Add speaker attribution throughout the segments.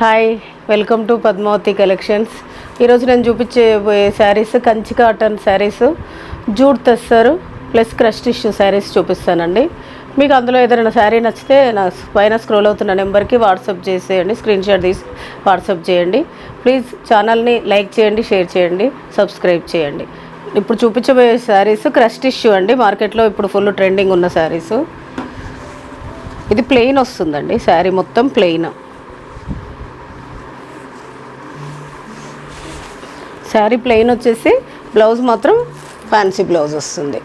Speaker 1: Hi welcome to Padmavathi collections ఈరోజు నేను చూపించే శారీస్ కంచి కాటన్ శారీస్ జూట్ తెస్తారు ప్లస్ క్రష్ టిష్యూ శారీస్ చూపిస్తానండి. మీకు అందులో ఏదైనా శారీ నచ్చితే నా పైన స్క్రోల్ అవుతున్న నెంబర్కి వాట్సాప్ చేసేయండి స్క్రీన్ షాట్ తీసి వాట్సాప్ చేయండి. ప్లీజ్ ఛానల్ని లైక్ చేయండి షేర్ చేయండి సబ్స్క్రైబ్ చేయండి. ఇప్పుడు చూపించబోయే శారీస్ క్రష్ టిష్యూ అండి. మార్కెట్లో ఇప్పుడు ఫుల్ ట్రెండింగ్ ఉన్న శారీస్ ఇది ప్లెయిన్ వస్తుందండి శారీ మొత్తం ప్లెయిన్ శారీ ప్లెయిన్ వచ్చేసి బ్లౌజ్ మాత్రం ఫ్యాన్సీ బ్లౌజ్ వస్తుంది.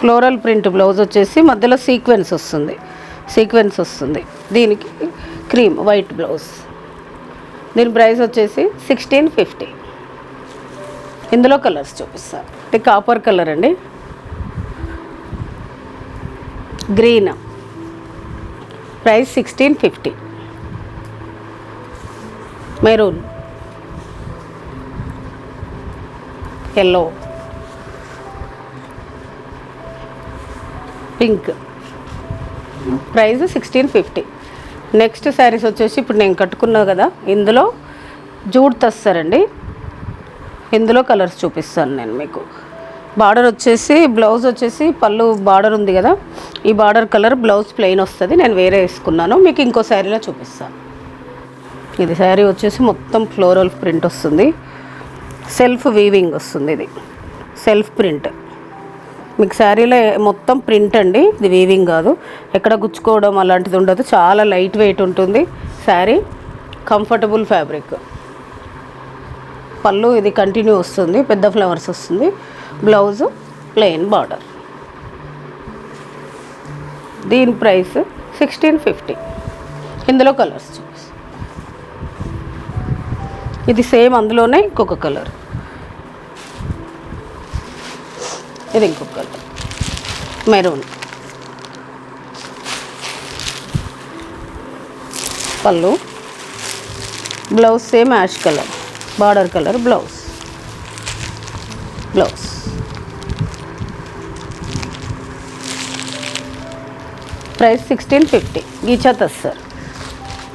Speaker 1: ఫ్లోరల్ ప్రింట్ బ్లౌజ్ వచ్చేసి మధ్యలో సీక్వెన్స్ వస్తుంది. సీక్వెన్స్ వస్తుంది. దీనికి క్రీమ్ వైట్ బ్లౌజ్. దీని ప్రైస్ వచ్చేసి సిక్స్టీన్ ఫిఫ్టీ. ఇందులో కలర్స్ చూపిస్తాను ఇది కాపర్ కలర్ అండి. Green. Price sixteen fifty. Maroon. Yellow pink price sixteen fifty next saris వచ్చేసి ఇప్పుడు నేను కట్టుకున్నా కదా ఇందులో జూడ్ తెస్తారండి. ఇందులో కలర్స్ చూపిస్తాను నేను మీకు. బార్డర్ వచ్చేసి బ్లౌజ్ వచ్చేసి పళ్ళు బార్డర్ ఉంది కదా ఈ బార్డర్ కలర్ బ్లౌజ్ ప్లెయిన్ వస్తుంది నేను వేరే వేసుకున్నాను. మీకు ఇంకో శారీలో చూపిస్తాను. ఇది శారీ వచ్చేసి మొత్తం ఫ్లోరల్ ప్రింట్ వస్తుంది. సెల్ఫ్ వీవింగ్ వస్తుంది ఇది. Self print. మీకు శారీలో మొత్తం ప్రింట్ అండి. ఇది వీవింగ్ కాదు. ఎక్కడ గుచ్చుకోవడం అలాంటిది ఉండదు. చాలా లైట్ వెయిట్ ఉంటుంది. Sari comfortable fabric. పళ్ళు ఇది కంటిన్యూ వస్తుంది. పెద్ద ఫ్లవర్స్ వస్తుంది. Blouse plain border. దీని ప్రైస్ సిక్స్టీన్ ఫిఫ్టీ. ఇందులో కలర్స్. ఇది సేమ్ అందులోనే ఇంకొక కలర్. ఇది ఇంకొక కలర్. మెరూన్. పళ్ళు. Blouse same ash colour. Border colour blouse. Blouse. Price sixteen fifty. Ghicha sir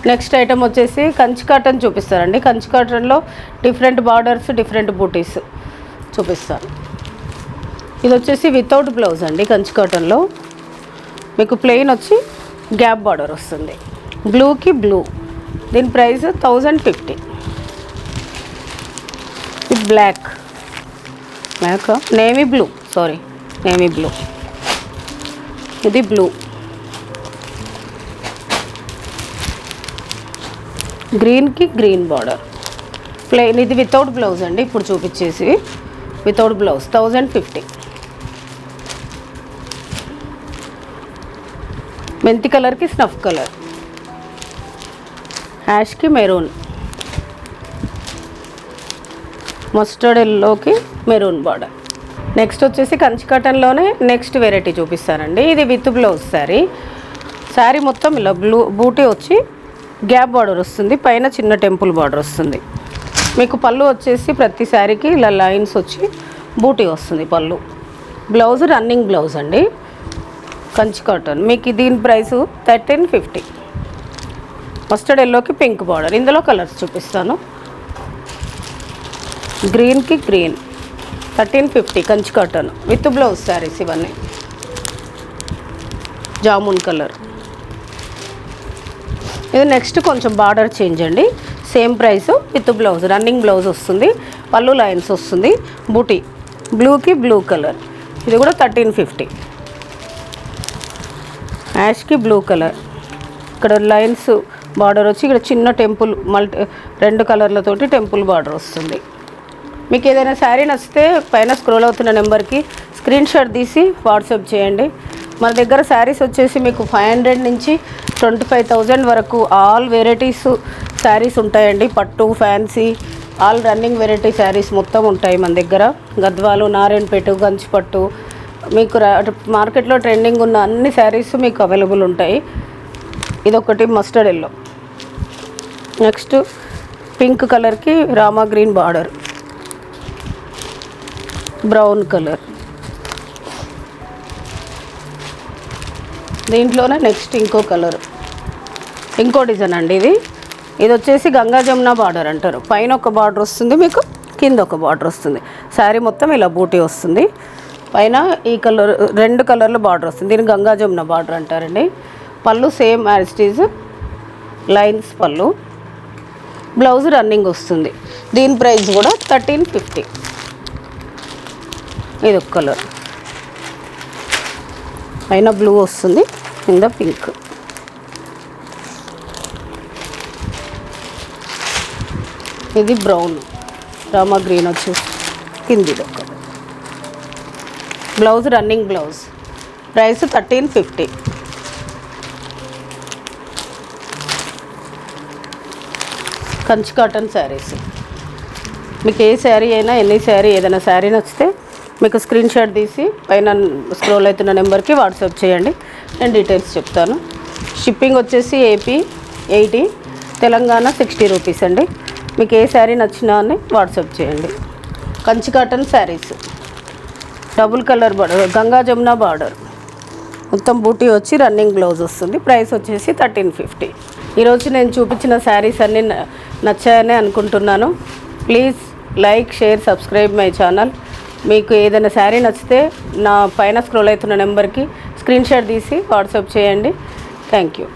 Speaker 1: next item వచ్చేసి కంచి కాటన్ చూపిస్తారండి. కంచి కాటన్లో డిఫరెంట్ బార్డర్స్ డిఫరెంట్ బూటీస్ చూపిస్తాను. ఇది వచ్చేసి వితౌట్ బ్లౌజ్ అండి కంచి కాటన్లో మీకు ప్లెయిన్ వచ్చి గ్యాప్ బార్డర్ వస్తుంది. బ్లూకి బ్లూ దీని price thousand fifty black black navy blue sorry navy blue ఇది బ్లూ గ్రీన్కి గ్రీన్ బార్డర్. ప్లెయిన్ ఇది వితౌట్ బ్లౌజ్ అండి ఇప్పుడు చూపించేసి వితౌట్ బ్లౌజ్ థౌజండ్ ఫిఫ్టీ. మెంతి కలర్కి స్నఫ్ కలర్. యాష్కి మెరూన్. మస్టర్డ్ ఎల్లోకి మెరూన్ బార్డర్. నెక్స్ట్ వచ్చేసి కంచి కాటన్లోనే నెక్స్ట్ వెరైటీ చూపిస్తానండి. ఇది విత్ బ్లౌజ్ శారీ. శారీ మొత్తం ఇలా బ్లూ బూటీ వచ్చి గ్యాప్ బార్డర్ వస్తుంది పైన చిన్న టెంపుల్ బార్డర్ వస్తుంది. మీకు పళ్ళు వచ్చేసి ప్రతి శారీకి ఇలా లైన్స్ వచ్చి బూటీ వస్తుంది పళ్ళు. బ్లౌజ్ రన్నింగ్ బ్లౌజ్ అండి. కంచి కాటన్. మీకు దీని ప్రైస్ థర్టీన్ ఫిఫ్టీ. మస్టర్డ్ ఎల్లోకి పింక్ బార్డర్. ఇందులో కలర్స్ చూపిస్తాను. గ్రీన్కి green. Thirteen fifty Kanchi cotton. With blouse saris ఇవన్నీ. జామున్ కలర్. ఇది నెక్స్ట్ కొంచెం బార్డర్ చేంజ్ అండి. Same price with blouse running blouse వస్తుంది పళ్ళు లైన్స్ వస్తుంది. బూటీ బ్లూకి బ్లూ కలర్. ఇది కూడా థర్టీన్ ఫిఫ్టీ. యాష్కి బ్లూ కలర్. ఇక్కడ లైన్స్ బార్డర్ వచ్చి ఇక్కడ చిన్న టెంపుల్ మల్టీ రెండు కలర్లతోటి టెంపుల్ బార్డర్ వస్తుంది. మీకు ఏదైనా శారీ నచ్చితే పైన స్క్రోల్ అవుతున్న నెంబర్కి స్క్రీన్ షాట్ తీసి వాట్సాప్ చేయండి. మన దగ్గర శారీస్ వచ్చేసి మీకు ఫైవ్ హండ్రెడ్ నుంచి ట్వంటీ ఫైవ్ థౌజండ్ వరకు ఆల్ వెరైటీస్ శారీస్ ఉంటాయండి. పట్టు fancy all running variety saris మొత్తం ఉంటాయి మన దగ్గర. గద్వాలు నారాయణపేట గంచిపట్టు మీకు మార్కెట్లో ట్రెండింగ్ ఉన్న అన్ని శారీస్ మీకు అవైలబుల్ ఉంటాయి. ఇదొకటి మస్టర్డ్ ఎల్లో నెక్స్ట్ పింక్ కలర్కి Rama green border brown colour దీంట్లోనే నెక్స్ట్ ఇంకో కలర్. ఇంకో డిజైన్ అండి ఇది. ఇది వచ్చేసి గంగా జమున బార్డర్ అంటారు. పైన ఒక బార్డర్ వస్తుంది మీకు కింద ఒక బార్డర్ వస్తుంది. శారీ మొత్తం ఇలా బూటీ వస్తుంది. పైన ఈ కలర్ రెండు కలర్లు బార్డర్ వస్తుంది. దీన్ని గంగా జమున బార్డర్ అంటారండి. పళ్ళు సేమ్ యాజ్టీజ్ లైన్స్ పళ్ళు. బ్లౌజ్ రన్నింగ్ వస్తుంది. దీని ప్రైస్ కూడా థర్టీన్ ఫిఫ్టీ. ఇది ఒక కలర్. పైన బ్లూ వస్తుంది. కింద పింక్. ఇది బ్రౌన్. రామా గ్రీన్ వచ్చేసి కింది ఒక blouse running blouse. Price thirteen fifty. Kanchi cotton saris. మీకు ఏ శారీ అయినా ఎన్ని శారీ ఏదైనా శారీ నచ్చితే మీకు స్క్రీన్ షాట్ తీసి పైన స్క్రోల్ అవుతున్న నెంబర్కి వాట్సాప్ చేయండి. నేను డీటెయిల్స్ చెప్తాను. షిప్పింగ్ వచ్చేసి AP eighty Telangana sixty rupees అండి. మీకు ఏ శారీ నచ్చినా అని వాట్సాప్ చేయండి. Kanchi cotton saris double colour border Ganga Jamuna border మొత్తం బూటీ వచ్చి రన్నింగ్ బ్లౌజ్ వస్తుంది. ప్రైస్ వచ్చేసి థర్టీన్ ఫిఫ్టీ ఈరోజు నేను చూపించిన శారీస్ అన్నీ నచ్చాయనే నచ్చాయని అనుకుంటున్నాను. Please like share subscribe my channel మీకు ఏదైనా శారీ నచ్చితే నా పైన స్క్రోల్ అవుతున్న నెంబర్కి స్క్రీన్ షాట్ తీసి వాట్సాప్ చేయండి. Thank you.